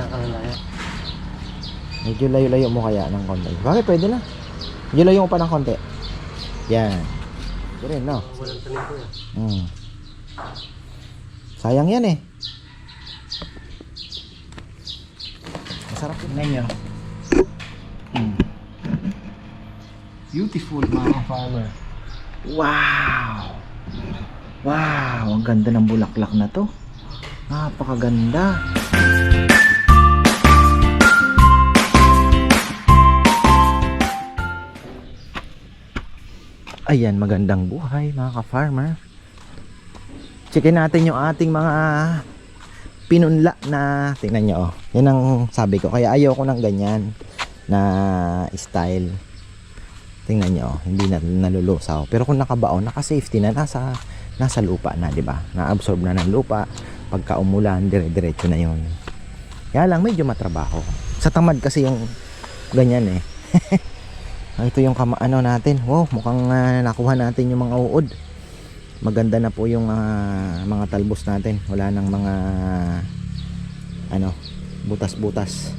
nakakalaya. Medyo layo-layo mo kaya ng konti. Bakit pwede na? Medyo layo mo pa ng konti. Yan. Ito rin, no? Walang tanim ko yan. Hmm. Sayang yan eh. Masarap yun. Tingnan nyo. Hmm. Beautiful mga farmer. Wow! Wow! Ang ganda ng bulaklak na to. Napakaganda. Ayan, magandang buhay mga ka-farmer. Checkin natin yung ating mga pinunla na tingnan nyo oh. Yan ang sabi ko. Kaya ayoko ng ganyan na style. Tingnan nyo, oh, hindi na nalulusaw. Pero kung nakabaon, naka-safety na, nasa, nasa lupa na, di ba? Na-absorb na ng lupa. Pagka umulan, dire-diretso na yon. Kaya lang, medyo matrabaho. Sa tamad kasi yung ganyan eh. Ah, Ito yung kama, ano natin. Wow, mukhang ah, nakuha natin yung mga uod. Maganda na po yung ah, mga talbos natin. Wala nang mga ano, butas-butas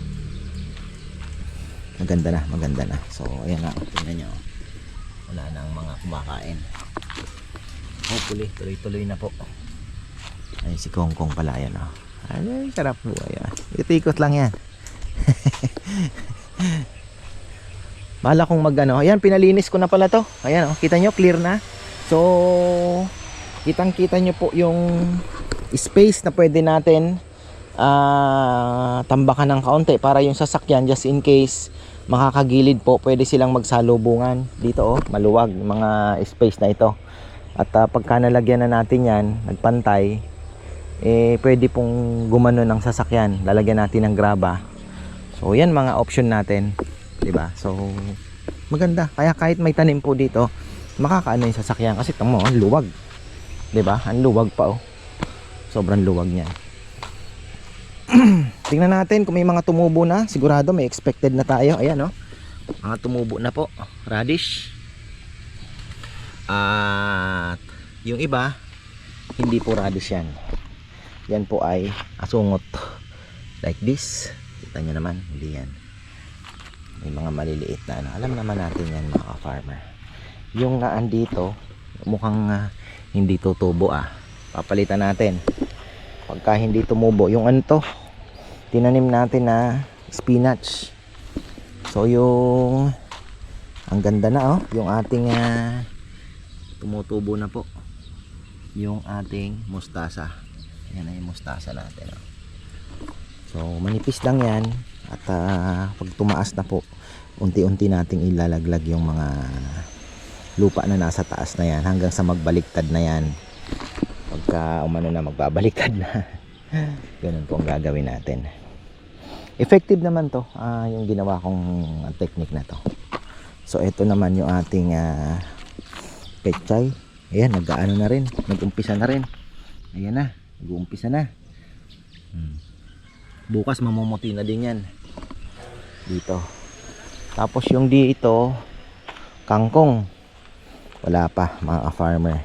maganda na, maganda na. So, ayan na, tingnan nyo. Wala nang mga kumakain. Hopefully, tuloy-tuloy na po. Ay, si Kong Kong pala yan, oh. Ay, sarap po, ayan. Itikot lang yan. Bala kong mag ano, ayan, pinalinis ko na pala to. Ayan, oh, kita nyo, clear na. So, kitang kita nyo po yung space na pwede natin ah tambakan ng kaunti para yung sasakyan just in case makakagilid po pwede silang magsalubungan. Dito oh maluwag yung mga space na ito. At ah, pagka nalagyan na natin yan nagpantay eh pwede pong gumano ng sasakyan. Lalagyan natin ng graba. So yan mga option natin 'di ba so maganda kaya kahit may tanim po dito makakaano yung sasakyan kasi tamo ang luwag 'di ba ang luwag pa oh sobrang luwag niya Tingnan natin kung may mga tumubo na. Sigurado may expected na tayo. Ayan oh. Mga tumubo na po. Radish. At yung iba, hindi po radish yan. Yan po ay asungot. Like this. Kita nyo naman, hindi yan. May mga maliliit na ano. Alam naman natin yan mga farmer Yung nga andito, mukhang ah, hindi tutubo ah. Papalitan natin. Pagka hindi tumubo, yung ano to, tinanim natin na spinach. So yung ang ganda na oh, yung ating ah, tumutubo na po. Yung ating mustasa. Yan yung mustasa natin oh. So manipis lang yan at ah, pag tumaas na po, unti-unti nating ilalaglag yung mga lupa na nasa taas na yan hanggang sa magbaliktad na yan. Pagka umano na magbabaliktad na. Ganun po ang gagawin natin. Effective naman to, ah, yung ginawa kong technique na to. So ito naman yung ating uh, pechay. Ayan, nag-ano na rin, nag-umpisa na rin. Ayan na, nag-uumpisa na. Hmm. Bukas mamumuti na din yan. Dito. Tapos yung dito, kangkong. Wala pa, mga farmer.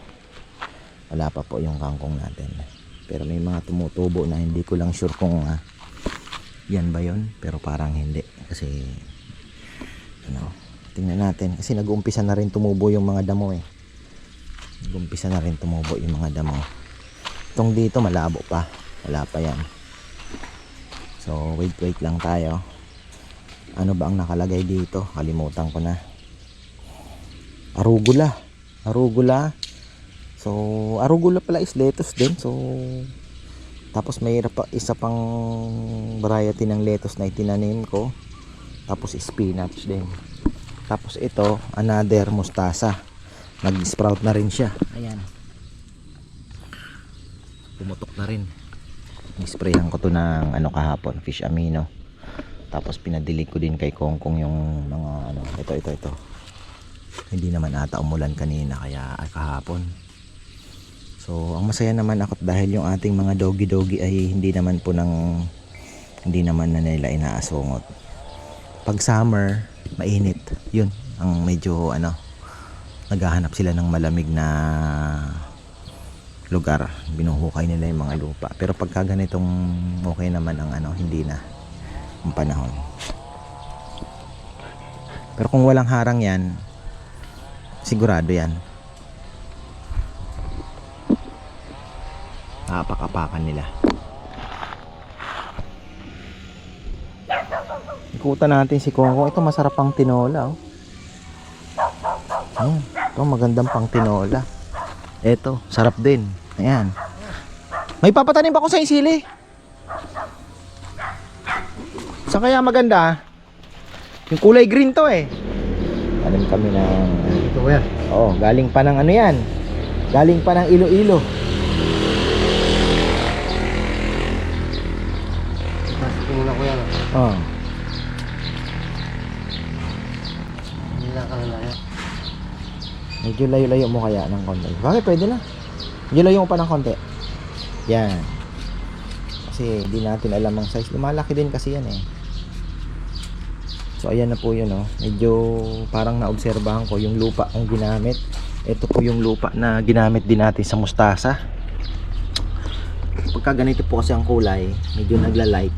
Wala pa po yung kangkong natin. Pero may mga tumutubo na hindi ko lang sure kung ah, yan ba yon pero parang hindi. Kasi ano tingnan natin. Kasi nag-uumpisa na rin tumubo yung mga damo eh. Nag-uumpisa na rin tumubo yung mga damo. Itong dito malabo pa. Wala pa yan. So wait wait lang tayo ano ba ang nakalagay dito kalimutan ko na arugula arugula so arugula pala is lettuce din so tapos may isa pang variety ng lettuce na itinanim ko. Tapos spinach din. Tapos ito, another mustasa. Nag-sprout na rin siya. Ayan. Pumutok na rin. Nisprayan ko to ng ano kahapon, fish amino. Tapos pinadilig ko din kay Kongkong yung mga ano, ito ito ito. Hindi naman ata umulan kanina kaya ay kahapon. So, ang masaya naman ako dahil yung ating mga doggy-doggy ay hindi naman po ng hindi naman na nila inaasungot. Pag summer, mainit. Yun, ang medyo ano, naghahanap sila ng malamig na lugar. Binuhukay nila yung mga lupa. Pero pagka ganitong okay naman ang ano, hindi na. Ang panahon. Pero kung walang harang yan, sigurado yan. Apak-apakan nila. Ikutan natin si Kongkong. Ito masarap pang tinola. Oh. Ayan. Ito magandang pang tinola. Ito, sarap din. Ayan. May papatanim pa ako sa isili. Sa kaya maganda? Yung kulay green to eh. Tanim kami ng... Ito kuya. Oo, galing pa ng ano yan. Galing pa ng Iloilo. Pasok ko muna kuya. Oo. Hindi na kalalaya. Medyo layo-layo mo kaya ng konti. Bakit pwede na? Medyo layo mo pa ng konti. Yan. Kasi hindi natin alam ang size. Lumalaki din kasi yan eh. So ayan na po yun oh. Medyo parang naobserbahan ko yung lupa ang ginamit. Ito po yung lupa na ginamit din natin sa mustasa. Pagka ganito po kasi ang kulay, medyo nagla-light.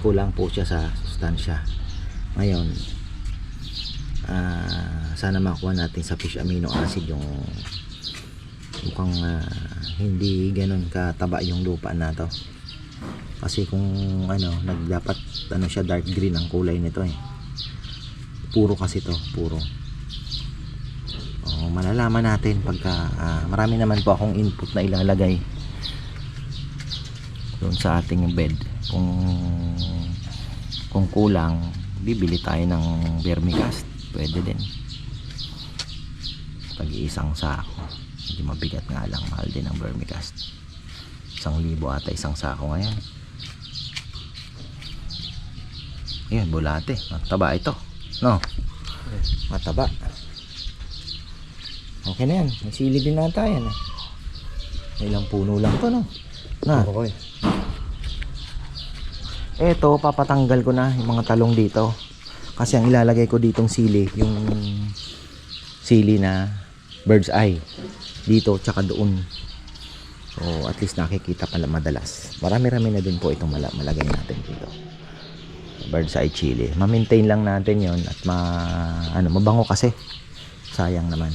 Kulang po siya sa sustansya. Ngayon, ah, sana makuha natin sa fish amino acid yung mukhang ah, hindi ganun kataba yung lupa na to kasi kung ano nagdapat ano siya dark green ang kulay nito eh. Puro kasi to puro. Oh, malalaman natin pagka ah, marami naman po akong input na ilalagay doon sa ating bed. Kung kung kulang bibili tayo ng vermicast. Pwede din. Pag iisang sako. Medyo mabigat nga lang mahal din ang vermicast. Isang libo ata isang sako ngayon yun bulate. Mataba ito. No? Mataba. Okay na yan. May sili din nata yan eh. ilang puno lang to no? Na. Ako kuya. eto papatanggal ko na yung mga talong dito. Kasi ang ilalagay ko ditong sili yung sili na bird's eye. Dito tsaka doon. So at least nakikita pala madalas. Marami rami na din po itong mala- malagay natin dito bird's eye chili ma-maintain lang natin yon at ma ano mabango kasi sayang naman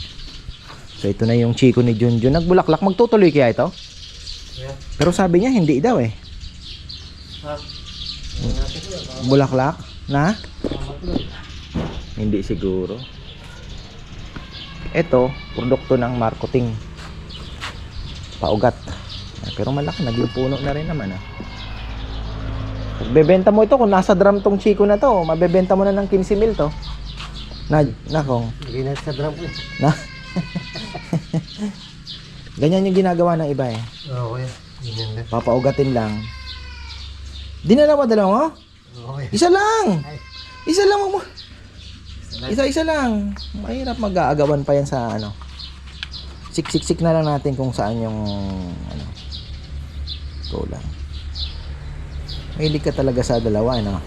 so ito na yung chiko ni Junjun nagbulaklak magtutuloy kaya ito Kuya. pero sabi niya hindi daw eh. Baka bulaklak na. Hindi siguro. Ito, produkto ng marketing. Paugat. Pero malaki, naging puno na rin naman. Ah. Bebenta mo ito, kung nasa drum tong chiko na to, mabebenta mo na ng 15 mil to. Na, na kung, Lagay natin sa drum kuya. na. Ganyan yung ginagawa ng iba eh. Oo kuya. Ganyan lang. Papaugatin lang. Dinala mo dalawa mo? Oo kuya. Isa lang! Ay. Isa lang mo. Isa-isa lang. Mahirap mag-aagawan pa yan sa ano. Sik-sik-sik na lang natin kung saan yung ano. Kulang. Mahilig ka talaga sa dalawa, ano?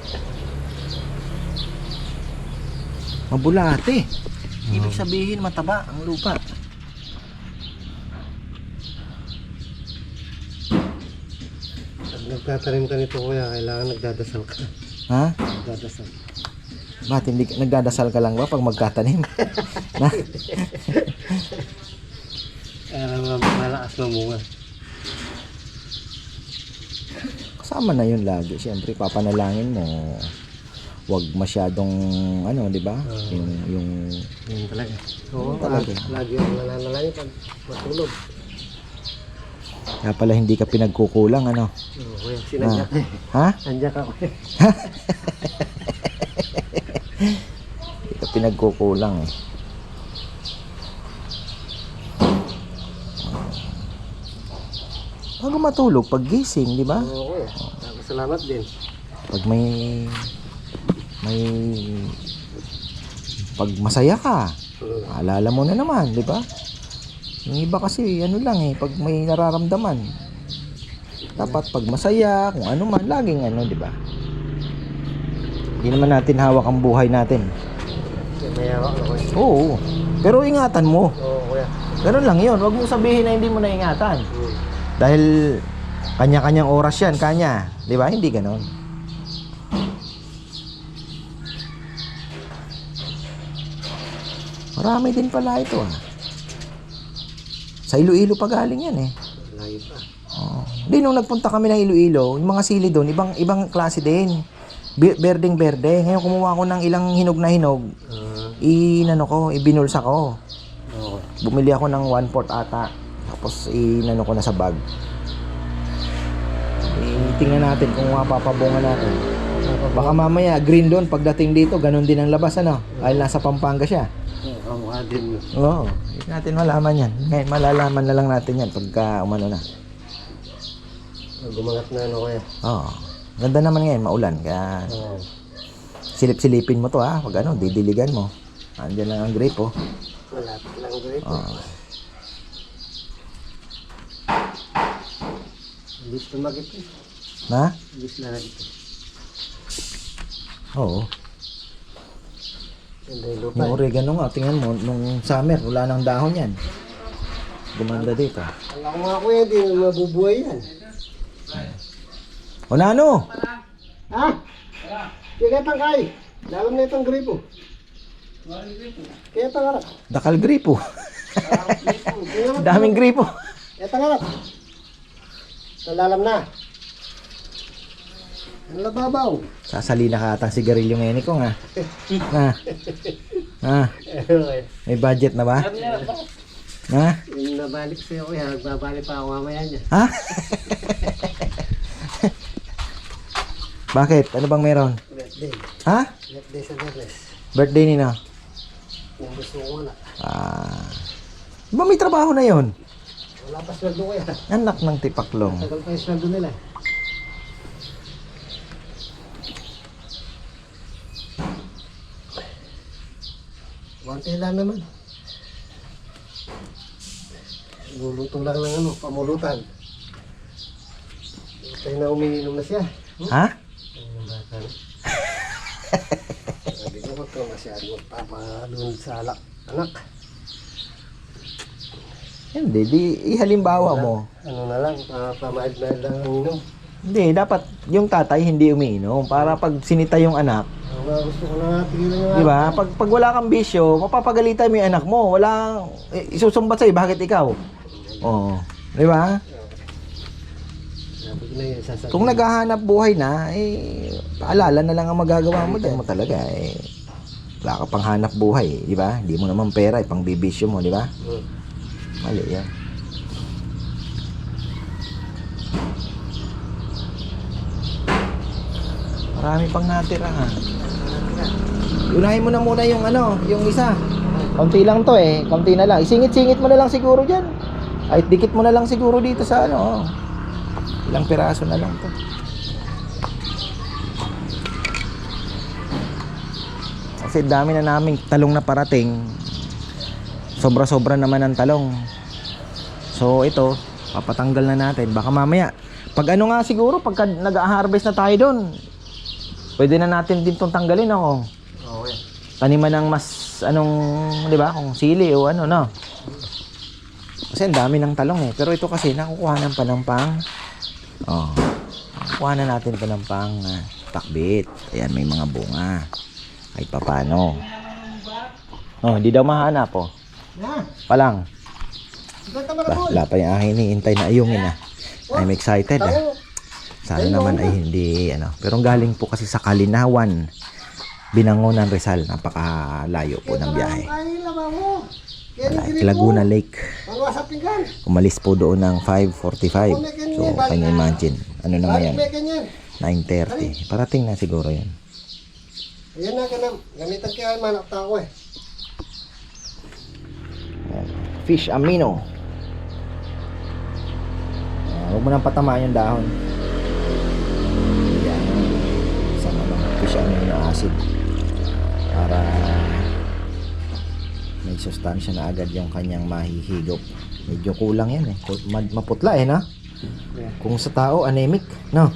Mabulate. Ibig sabihin mataba ang lupa. Pag nagtatanim ka nito kuya, kailangan nagdadasal ka. Ha? Nagdadasal. Bakit hindi nagdadasal ka lang ba pag magtatanim? na? Kaya malakas mamunga. Kasama na yun lagi. Siyempre, papanalangin mo. Huwag masyadong, ano, di ba? Oo. Yung, yung, Yan talaga. Oo, Talaga. lagi, lagi yung nananalangin pag matulog. kaya pala hindi ka pinagkukulang, ano? Oo kuya, sinadya ka eh. Ha? Nandiyan ka kuya. Hindi ka pinagkukulang, eh. Bago matulog, pag gising, di ba? Oo kuya. Salamat din. Pag may, may, pag masaya ka, Oo. Alala mo na naman, di ba? Yung iba kasi, ano lang eh, pag may nararamdaman, dapat pag masaya, kung ano man, laging ano, di ba? Hindi naman natin hawak ang buhay natin. Mayawak na kuya. Oo, pero ingatan mo. Oo kuya. Ganun lang yun. Huwag mo sabihin na hindi mo na ingatan. Hmm. Dahil kanya-kanyang oras yan, kanya. Di ba? Hindi ganon. Marami din pala ito ah. Sa Iloilo pa galing yan eh. Layo pa. Oo. Di nung nagpunta kami ng Iloilo, yung mga sili doon, ibang ibang klase din. Berdeng berde. Ngayon kumuha ko ng ilang hinog na hinog. Ah. Uh, inano ko, ibinulsa ko. Okay. Bumili ako ng one port ata. Tapos inano ko na sa bag. Eh, tingnan natin kung mapapabunga natin. Baka mamaya green doon pagdating dito, ganun din ang labas ano. Dahil nasa Pampanga siya. Oo. Oo, hindi natin malaman yan. Ngayon malalaman na lang natin yan pagka umano na. Gumangat na ano kaya. Oo. Ganda naman ngayon, maulan. Kaya silip-silipin mo to ha. Pag ano, didiligan mo. Andiyan lang ang grape oh. Malapit lang grip. Oo. Bilis tumagit eh. Na? Bilis na ito. Oo. Yung. Yung oregano nga, tingnan mo, nung summer, wala nang dahon yan. Gumanda dito. Alam ko nga kuya, hindi mabubuhay yan. Wala no! Ha? Kaya tangkay. Dalam na itong gripo. Kaya tangarap. Dakal gripo. Daming gripo. Kaya tangarap. Nalalam na. Ang lababaw. Sasali na ka atang sigarilyo ngayon ko nga. Ha? Ha? May budget na ba? Ha? Yung nabalik sa'yo kuya, nagbabalik pa ako mamaya niya. Ha? Bakit? Ano bang meron? Birthday. Ha? Birthday sa Berles. Birthday ni na. Gusto ko na. Ah. Ba may trabaho na yon? Wala pa sweldo kuya. Anak ng tipaklong. Tagal pa yung sweldo nila. Konti lang naman. Luluto lang ng ano, pamulutan. Tayo na umiinom na siya. Ha? Ang bata. Sabi ko, huwag ka masyado magpapadun sa alak. Anak, Hindi, di ihalimbawa mo. ano na lang, pa- pamahid-mahid lang ang inom. Hindi, dapat yung tatay hindi umiinom para pag sinita yung anak, mga gusto ko na tigilan yung di ba? Pag, pag wala kang bisyo, mapapagalitan mo yung anak mo. Wala, eh, isusumbat sa'yo, bakit ikaw? Oo. Di ba? Kung naghahanap buhay na, eh, paalala na lang ang magagawa mo dyan mo talaga. Eh, wala ka pang hanap buhay, eh, di ba? Hindi mo naman pera, eh, pang bibisyo mo, di ba? Hmm. Mali yan. Marami pang natira ha. Unahin mo na muna yung ano, yung isa. Konti lang to eh, konti na lang. Isingit-singit mo na lang siguro diyan. Ay, dikit mo na lang siguro dito sa ano. oh. Ilang piraso na lang to. Kasi dami na naming talong na parating. Sobra-sobra naman ang talong. So ito, papatanggal na natin. Baka mamaya, pag ano nga siguro, pagka nag-harvest na tayo doon, pwede na natin din itong tanggalin ako. Okay. Taniman ng mas, anong, di ba, kung sili o ano, no? Kasi ang dami ng talong eh. Pero ito kasi, nakukuha ng panampang. Oh, nakukuha na natin panampang uh, takbit. Ayan, may mga bunga. Kahit papano. Oh, hindi daw mahanap oh. Palang. Ba, wala pa yung akin hihintay na ayungin ah. I'm excited ah. Sana naman ay hindi ano. Pero galing po kasi sa Kalinawan. Binangonan Rizal. Napakalayo po ng biyahe. Ay, laba mo. Kaya Wala, yung gripo. Laguna Lake. Umalis po doon ng 5.45. So, can you imagine? Ano na ngayon? may ganyan? 9.30. Parating na siguro yun. Ayan na, ganam. Gamitan kaya manak tao eh. Ayan. Fish amino. Ayan, huwag mo nang patamaan yung dahon. Ayan. Isang ano, fish amino acid. Para may sustansya na agad yung kanyang mahihigop. Medyo kulang yan eh. Maputla eh na. Kung sa tao, anemic. No?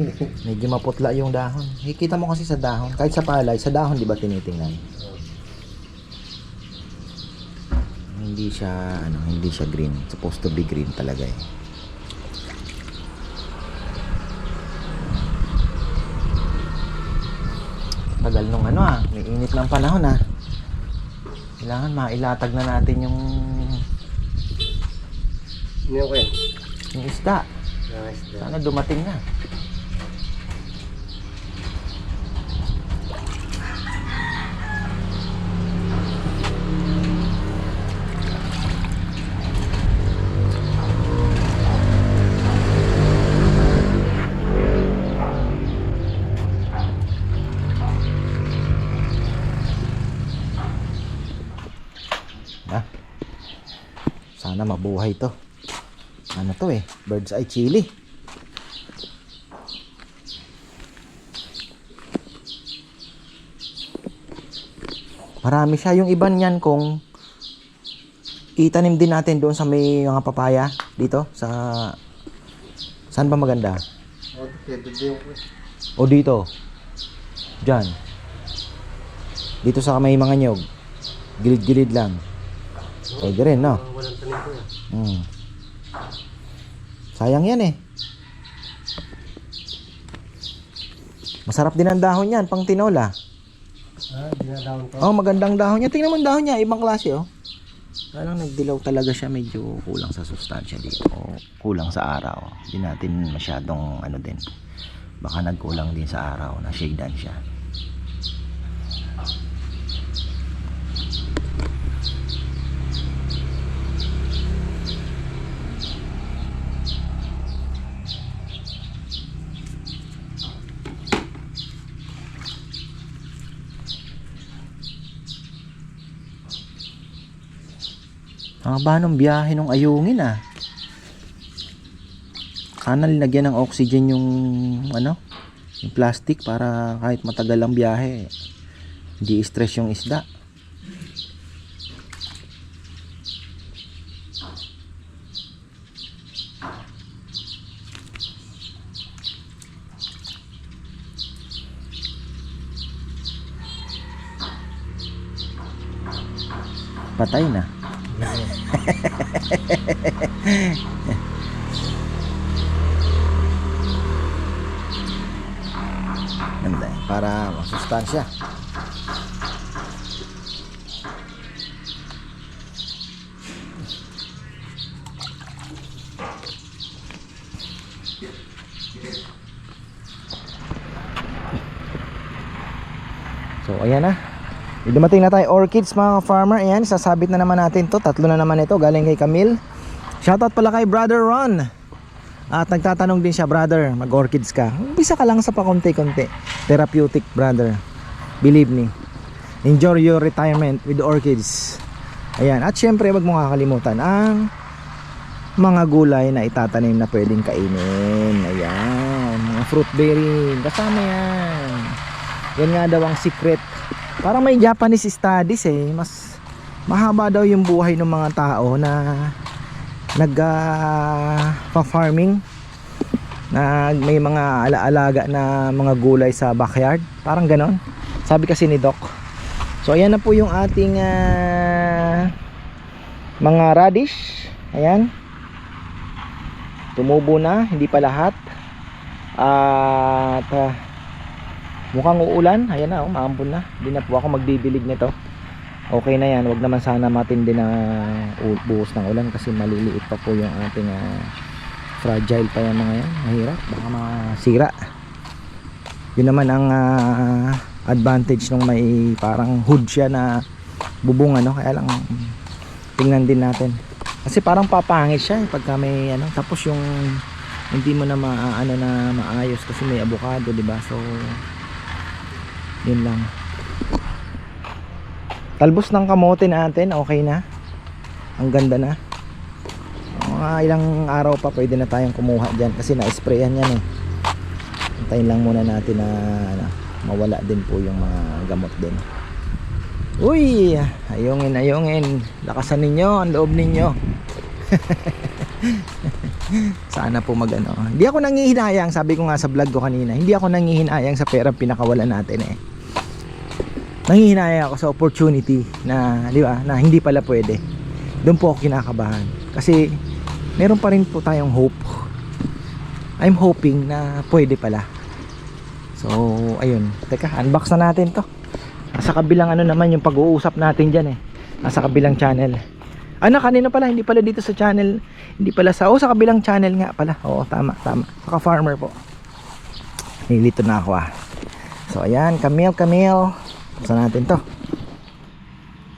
Medyo maputla yung dahon. Kikita mo kasi sa dahon. Kahit sa palay, sa dahon di ba tinitingnan? Hindi siya ano, hindi siya green. Supposed to be green talaga eh. Tagal nung ano ah, may init ng panahon ah. Kailangan mailatag na natin yung, Ano yung kwen? yung isda. Sana dumating na. Ah. Mabuhay to. Ano to eh? Bird's eye chili. Marami siya. Yung iba niyan kung itanim din natin doon sa may mga papaya dito sa saan ba maganda? Oh. O dito. Diyan. Dito sa may mga nyog. Gilid-gilid lang. Pwede rin, no? Ang walang tanim ko yan. Hmm. Sayang yan eh. Masarap din ang dahon yan, pang tinola. Ah, dinadawin ko. Oh, magandang dahon niya. Tingnan mo ang dahon niya, ibang klase oh. Parang nagdilaw talaga siya, medyo kulang sa sustansya dito. Kulang sa araw. Hindi natin masyadong ano din. Baka nagkulang din sa araw, na shadean siya. Ang ba nung biyahe nung ayungin ah. Sana linagyan ng oxygen yung ano, yung plastic para kahit matagal ang biyahe, hindi stress yung isda. Patay na. Ganda eh, para masustansya. So ayan na. Dumating na tayo orchids mga farmer. Ayan, sasabit na naman natin to. Tatlo na naman ito galing kay Camille. Shoutout pala kay Brother Ron. At nagtatanong din siya, brother, mag-orchids ka. Umpisa ka lang sa pakunti-kunti. Therapeutic, brother. Believe me. Enjoy your retirement with orchids. Ayan. At syempre, wag mo kakalimutan ang mga gulay na itatanim na pwedeng kainin. Ayan. Mga fruit bearing. Kasama yan. Yan nga daw ang secret. Parang may Japanese studies eh. Mas mahaba daw yung buhay ng mga tao na nag pa farming na may mga alaalaga na mga gulay sa backyard. Parang ganon. Sabi kasi ni Doc. So ayan na po yung ating ah, mga radish. Ayan. Tumubo na. Hindi pa lahat. At ah, mukhang uulan. Ayan na oh, maambon na. Hindi na po ako magdidilig nito okay na yan. Wag naman sana matindi na buhos ng ulan kasi maliliit pa po yung ating ah, fragile pa yung mga yan. Mahirap. Baka masira. Yun naman ang ah, advantage nung may parang hood siya na bubong ano. Kaya lang tingnan din natin. Kasi parang papangit siya eh, pagka may ano tapos yung hindi mo na maaano na maayos kasi may avocado di ba? So yun lang talbos ng kamote natin okay na. Ang ganda na. Mga ilang araw pa pwede na tayong kumuha dyan kasi na-sprayan yan eh. Antayin lang muna natin na ano, mawala din po yung mga gamot din. Uy! Ayungin ayungin. Lakasan ninyo ang loob ninyo. Sana po mag ano. Hindi ako nangihinayang sabi ko nga sa vlog ko kanina hindi ako nangihinayang sa pera pinakawalan natin eh nangihinayang ako sa opportunity na di ba na hindi pala pwede doon po ako kinakabahan kasi meron pa rin po tayong hope I'm hoping na pwede pala so ayun teka unbox na natin to sa kabilang ano naman yung pag-uusap natin dyan eh Ah, sa kabilang channel. Ano, kanina pala, hindi pala dito sa channel. Hindi pala sa, oh, sa kabilang channel nga pala. Oo, tama, tama. Saka farmer po. Nilito na ako ah. So, ayan, Camille, Camille. Buksan natin to.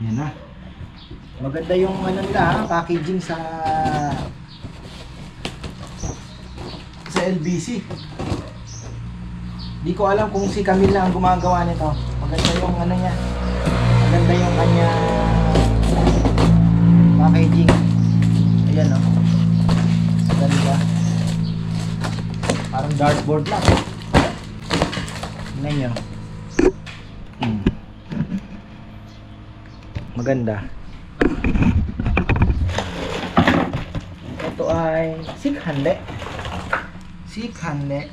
Ayan na. Maganda yung ano nila, ah, packaging sa sa LBC. Di ko alam kung si Camille na ang gumagawa nito. Maganda yung ano niya. Maganda yung kanya packaging. Ayan o. Oh. Ganda. Parang dartboard lang. Tingnan nyo. Maganda. Ito ay sikhande. Sikhande.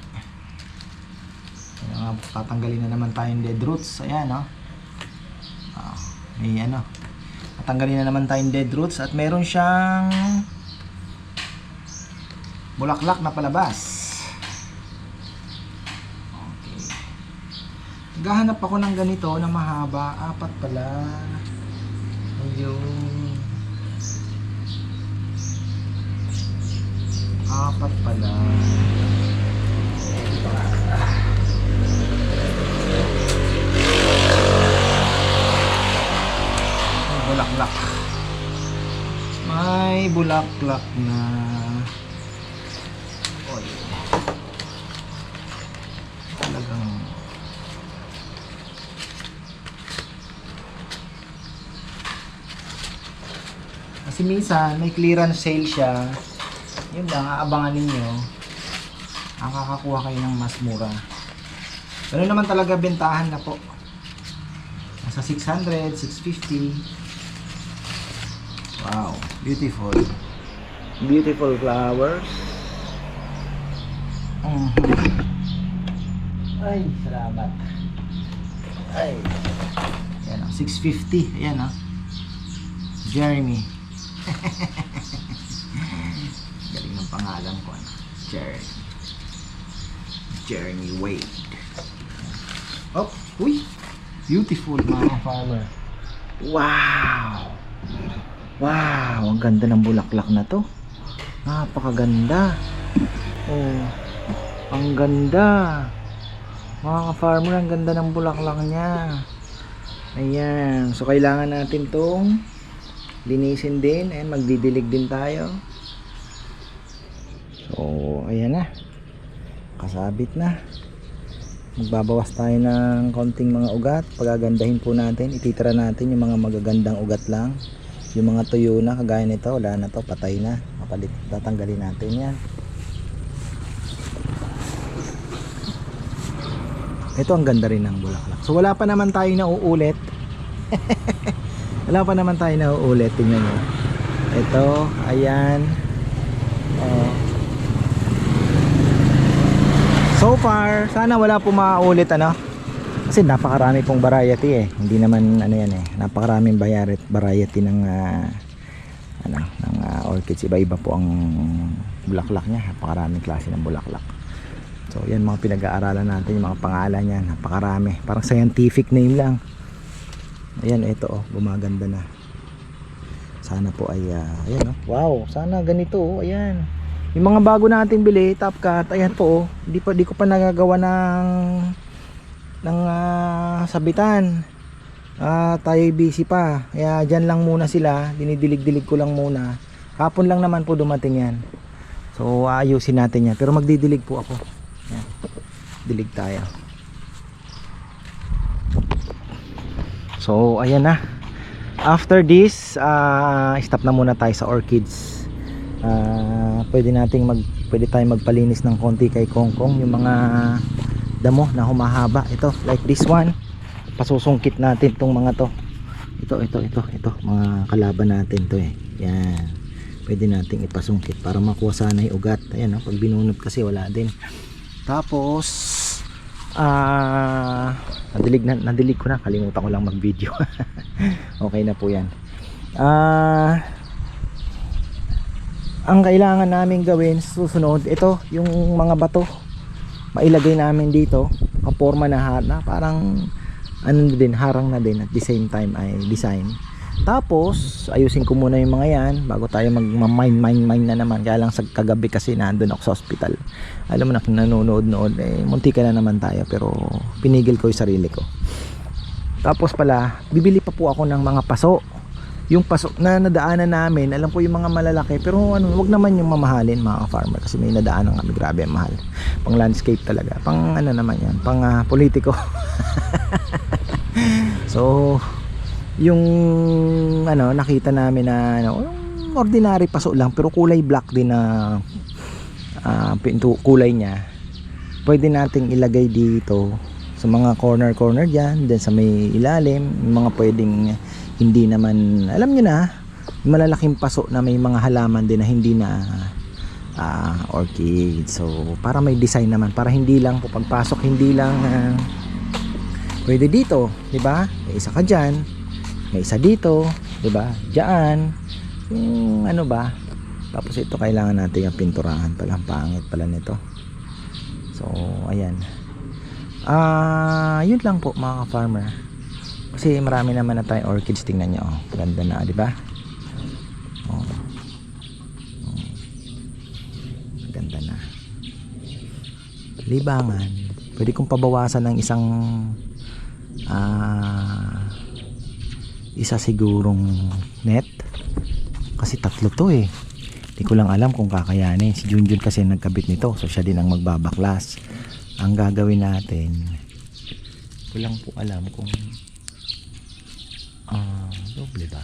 Ayan, nga, tatanggalin na naman tayong dead roots. Ayan, no? Ah, may ano. Tatanggalin na naman tayong dead roots at meron siyang bulaklak na palabas. Okay. Naghahanap ako ng ganito na mahaba. Apat pala. Ayun. Apat pala. May bulaklak. May bulaklak na. Kasi minsan may clearance sale siya. Yun lang, aabangan ninyo. Makakakuha kayo ng mas mura. Pero naman talaga bentahan na po. Nasa 600, 650. Wow, beautiful. Beautiful flowers. Mhm. Ay, salamat. Ay. Yan o, 650. Ayan o. Jeremy. Galing ng pangalan ko. Ano? Jeremy. Jeremy Wade. Oh, uy. Beautiful mga farmer. Wow. Wow, ang ganda ng bulaklak na to. Napakaganda. Oh, ang ganda. Mga farmer, ang ganda ng bulaklak niya. Ayan. So, kailangan natin tong linisin din. Ayan, magdidilig din tayo. So, ayan na. Kasabit na. Magbabawas tayo ng konting mga ugat. Pagagandahin po natin. Ititira natin yung mga magagandang ugat lang. Yung mga tuyo na, kagaya nito, wala na to, patay na. Mapalit, tatanggalin natin yan. Ito ang ganda rin ng bulaklak. So wala pa naman tayo na uulit. wala pa naman tayo na uulit. Tingnan nyo. Ito, ayan. Oh. So far, sana wala po maulit ano. Kasi napakarami pong variety eh. Hindi naman ano yan eh. Napakaraming variety, ng ah, ano, ng ah, orchids. Iba-iba po ang bulaklak niya. Napakaraming klase ng bulaklak. So, yan mga pinag-aaralan natin, yung mga pangalan niya, napakarami. Parang scientific name lang. Ayan, ito oh, gumaganda na. Sana po ay, ah, ayan oh. Wow, sana ganito oh, ayan. Yung mga bago nating bili, top cut, ayan po oh. Di pa di ko pa nagagawa ng ng ah, sabitan. Ah, tayo busy pa. Kaya diyan lang muna sila, dinidilig-dilig ko lang muna. Kapon lang naman po dumating yan. So, aayusin natin yan. Pero magdidilig po ako. Yan. Dilig tayo. So, ayan na. After this, ah, stop na muna tayo sa orchids. Ah, pwede nating mag pwede tayong magpalinis ng konti kay Kongkong yung mga damo na humahaba. Ito, like this one. Pasusungkit natin tong mga to. Ito, ito, ito, ito. Mga kalaban natin to eh. Yan. Pwede nating ipasungkit para makuha sana yung ugat. Ayan, no? pag binunot kasi wala din. Tapos, ah, nadilig, na, nadilig ko na. Kalimutan ko lang mag-video. okay na po yan. Ah, ang kailangan namin gawin susunod, ito, yung mga bato. Mailagay namin dito. Kaporma na, ha- na parang ano din, harang na din at the same time ay design. Tapos, ayusin ko muna yung mga yan bago tayo mag-mine, mine, mine na naman. Kaya lang sa kagabi kasi nandun ako sa hospital. Alam mo na, nanonood-nood, eh, munti ka na naman tayo. Pero, pinigil ko yung sarili ko. Tapos pala, bibili pa po ako ng mga paso. Yung paso na nadaanan namin, alam ko yung mga malalaki. Pero ano, wag naman yung mamahalin mga farmer. Kasi may nadaanan kami, grabe ang mahal. Pang landscape talaga. Pang ano naman yan, pang ah, politiko. so, yung ano nakita namin na ano ordinary paso lang pero kulay black din na ah, pinto kulay niya. Pwede nating ilagay dito sa mga corner corner diyan then sa may ilalim. Mga pwedeng hindi naman alam niyo na malalaking paso na may mga halaman din na hindi na ah, orchid. So para may design naman para hindi lang po pagpasok hindi lang ah, pwede dito di ba? May isa ka diyan may isa dito, 'di ba? Diyan. Yung ano ba? Tapos ito kailangan natin yung pinturahan pala, ang pangit pala nito. So, ayan. Ah, yun lang po mga farmer. Kasi marami naman na tayong orchids tingnan niyo, oh. Ganda na, 'di ba? Oh. Oh. Ganda na. Libangan. Pwede kong pabawasan ng isang ah isa sigurong net. Kasi tatlo to eh. Hindi ko lang alam kung kakayanin. Si Junjun kasi nagkabit nito so siya din ang magbabaklas. Ang gagawin natin ko lang po alam kung ah doble ba?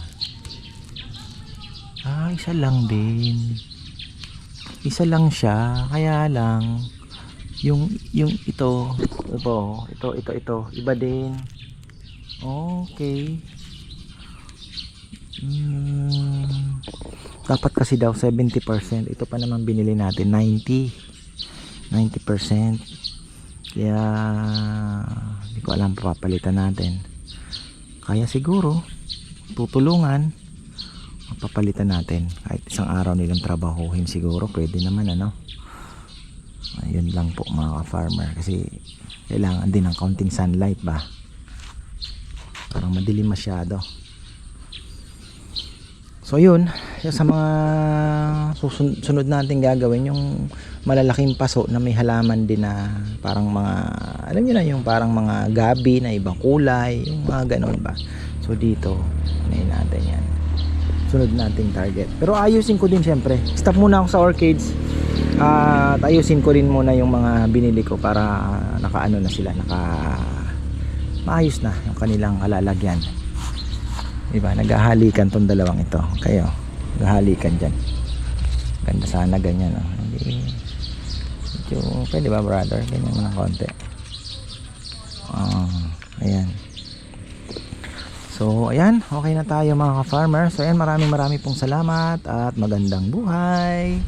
Ah isa lang din. Isa lang siya kaya lang yung yung ito ito ito ito ito iba din. Okay Hmm, dapat kasi daw 70%. Ito pa naman binili natin 90. 90%. Kaya hindi ko alam papalitan natin. Kaya siguro tutulungan papalitan natin kahit isang araw nilang trabahuhin siguro pwede naman ano ayun lang po mga farmer kasi kailangan din ng counting sunlight ba parang madilim masyado So yun, yung sa mga susun- sunod natin gagawin yung malalaking paso na may halaman din na parang mga alam niyo na yung parang mga gabi na ibang kulay, yung mga ganon ba. So dito, nahin natin yan. Sunod nating target. Pero ayusin ko din syempre. Stop muna ako sa orchids. At ayusin ko rin muna yung mga binili ko para nakaano na sila, naka maayos na yung kanilang alalagyan diba naghahalikan tong dalawang ito. Kayo naghahalikan dyan. Ganda sana ganyan oh. hindi. Medyo pwede ba brother? Ganyan mo ng konti. Oh, ayan. So ayan okay na tayo mga ka-farmer. So ayan maraming maraming pong salamat at magandang buhay